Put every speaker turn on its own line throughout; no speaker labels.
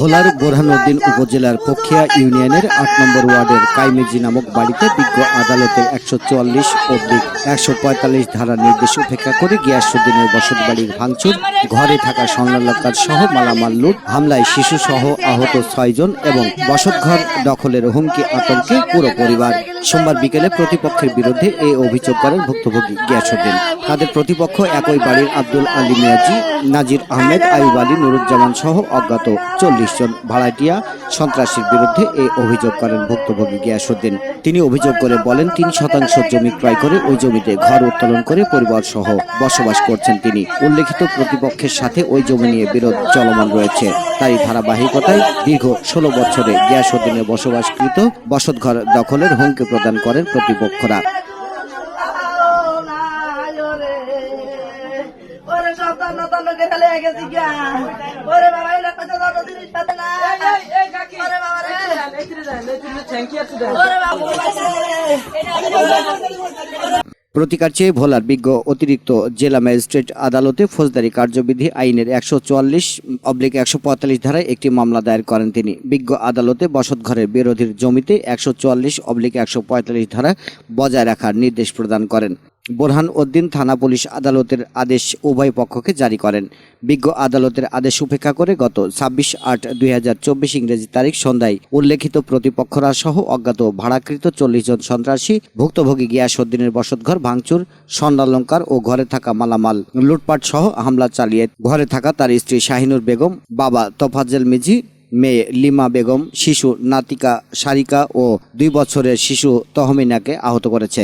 ভোলার বোরহানুদ্দিন উপজেলার পক্ষিয়া ইউনিয়নের আট নম্বর ওয়ার্ডের কাইমেজি নামক বাড়িতে বিজ্ঞ আদালতের একশো চুয়াল্লিশ অব্দিক একশো পঁয়তাল্লিশ ধারা নির্দেশ উপেক্ষা করে গিয়াসুদ্দিনের বসত বাড়ির ভাঙচুর, ঘরে থাকা সংলগ্নকার সহ মালামাল লুট, হামলায় শিশু সহ আহত ছয়জন এবং বসতঘর দখলের হুমকি আতঙ্কে পুরো পরিবার। সোমবার বিকেলে প্রতিপক্ষের বিরুদ্ধে এই অভিযোগ করেন ভুক্তভোগী গিয়াসুদ্দিন। তাদের প্রতিপক্ষ একই বাড়ির আব্দুল আলী মিয়াজি, নাজির আহমেদ আইব আলী, নুরুজ্জামান সহ অজ্ঞাত চল্লিশ জন ভাড়াটিয়া সন্ত্রাসীর বিরুদ্ধে এই অভিযোগ করেন ভুক্তভোগী গিয়াসুদ্দিন তিনি অভিযোগ করে বলেন, তিন শতাংশ জমি ক্রয় করে ওই জমিতে ঘর উত্তোলন করে পরিবার সহ বসবাস করছেন তিনি। উল্লেখিত প্রতিপক্ষের সাথে ওই জমি নিয়ে বিরোধ চলমান রয়েছে। তাই ধারাবাহিকতায় দীর্ঘ ষোলো বছরে গিয়াসুদ্দিনের বসবাসকৃত বসতঘর দখলের হুমকি প্রদান করেন প্রতিপক্ষরা।
ওরে বাবা
প্রতিকার চেয়ে ভোলার বিজ্ঞ অতিরিক্ত জেলা ম্যাজিস্ট্রেট আদালতে ফৌজদারি কার্যবিধি আইনের একশো চুয়াল্লিশ অব্লিক একশো পঁয়তাল্লিশ ধারায় একটি মামলা দায়ের করেন তিনি। বিজ্ঞ আদালতে বসতঘরের বিরোধীর জমিতে একশো চুয়াল্লিশ অব্লিক একশো পঁয়তাল্লিশ ধারা বজায় রাখার নির্দেশ প্রদান করেন। বোরহান উদ্দিন থানা পুলিশ আদালতের আদেশ উভয় পক্ষকে জারি করেন। বিজ্ঞ আদালতের আদেশ উপেক্ষা করে গত ছাব্বিশ আট দুই ইংরেজি তারিখ সন্ধ্যায় উল্লেখিত প্রতিপক্ষরা সহ অজ্ঞাত ভাড়াকৃত চল্লিশ জন সন্ত্রাসী ভুক্তভোগী গিয়াসউদ্দিনের বসতঘর, ভাঙচুর, স্বর্ণালঙ্কার ও ঘরে থাকা মালামাল লুটপাট সহ হামলা চালিয়ে ঘরে থাকা তার স্ত্রী শাহিনুর বেগম, বাবা তোফাজ্জেল মিজি, মেয়ে লিমা বেগম, শিশু নাতিকা সারিকা ও দুই বছরের শিশু তহমিনাকে আহত করেছে।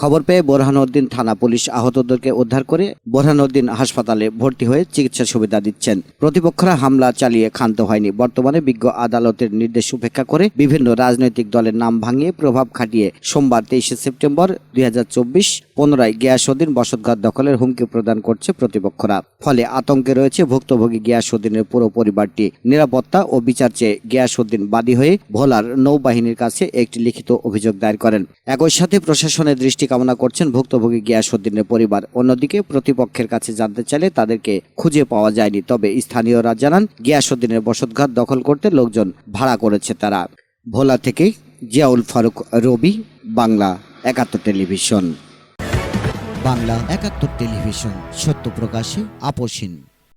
খবর পেয়ে বোরহানউদ্দিন থানা পুলিশ আহতদেরকে উদ্ধার করে বোরহানউদ্দিন হাসপাতালে ভর্তি হয়ে চিকিৎসা সুবিধা দিচ্ছেন। প্রতিপক্ষরা হামলা চালিয়ে ক্ষান্ত হয়নি। বর্তমানে বিজ্ঞ আদালতের নির্দেশ উপেক্ষা করে বিভিন্ন রাজনৈতিক দলের নাম ভাঙিয়ে প্রভাব খাটিয়ে সোমবার তেইশে সেপ্টেম্বর দুই হাজার চব্বিশ পুনরায় গিয়াসউদ্দিন বসতঘর দখলের হুমকি প্রদান করছে প্রতিপক্ষরা। ফলে আতঙ্কে রয়েছে ভুক্তভোগী গিয়াসউদ্দিনের পুরো পরিবারটি। নিরাপত্তা ও বিচার চেয়ে গিয়াসউদ্দিন বাদী হয়ে ভোলার নৌবাহিনীর কাছে একটি লিখিত অভিযোগ দায়ের করেন। একই সাথে প্রশাসনের দৃষ্টি কামনা করছেন ভুক্তভোগী গিয়াসউদ্দিনের পরিবার। অন্যদিকে প্রতিপক্ষের কাছে জানতে চাইলে তাদেরকে খুঁজে পাওয়া যায়নি। তবে স্থানীয়রা জানান গিয়াসউদ্দিনের বসতঘর দখল করতে লোকজন ভাড়া করেছে তারা। ভোলা থেকে জিয়াউল ফারুক, রবি, বাংলা একাত্তর টেলিভিশন। বাংলা একাত্তর টেলিভিশন, সত্য প্রকাশে আপোষহীন